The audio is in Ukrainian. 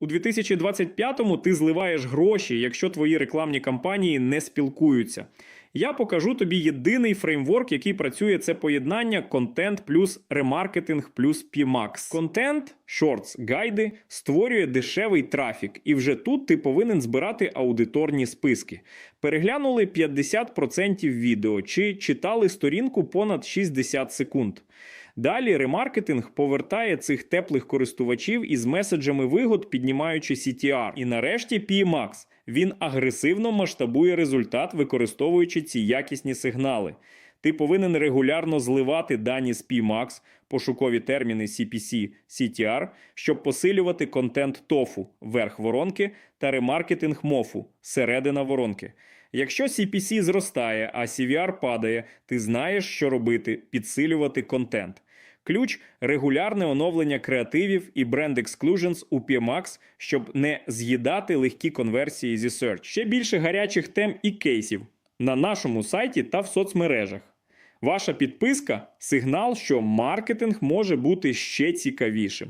У 2025-му ти зливаєш гроші, якщо твої рекламні кампанії не спілкуються. Я покажу тобі єдиний фреймворк, який працює це поєднання контент плюс ремаркетинг плюс PMAX. Контент, шортс, гайди створює дешевий трафік, і вже тут ти повинен збирати аудиторні списки. Переглянули 50% відео чи читали сторінку понад 60 секунд. Далі ремаркетинг повертає цих теплих користувачів із меседжами вигод, піднімаючи CTR. І нарешті PMAX. Він агресивно масштабує результат, використовуючи ці якісні сигнали. Ти повинен регулярно зливати дані з PMAX, пошукові терміни CPC, CTR, щоб посилювати контент TOFU – верх воронки та ремаркетинг MOFU – середина воронки. Якщо CPC зростає, а CVR падає, ти знаєш, що робити підсилювати контент. Ключ регулярне оновлення креативів і бренд exclusions у PMAX, щоб не з'їдати легкі конверсії зі Search. Ще більше гарячих тем і кейсів на нашому сайті та в соцмережах. Ваша підписка сигнал, що маркетинг може бути ще цікавішим.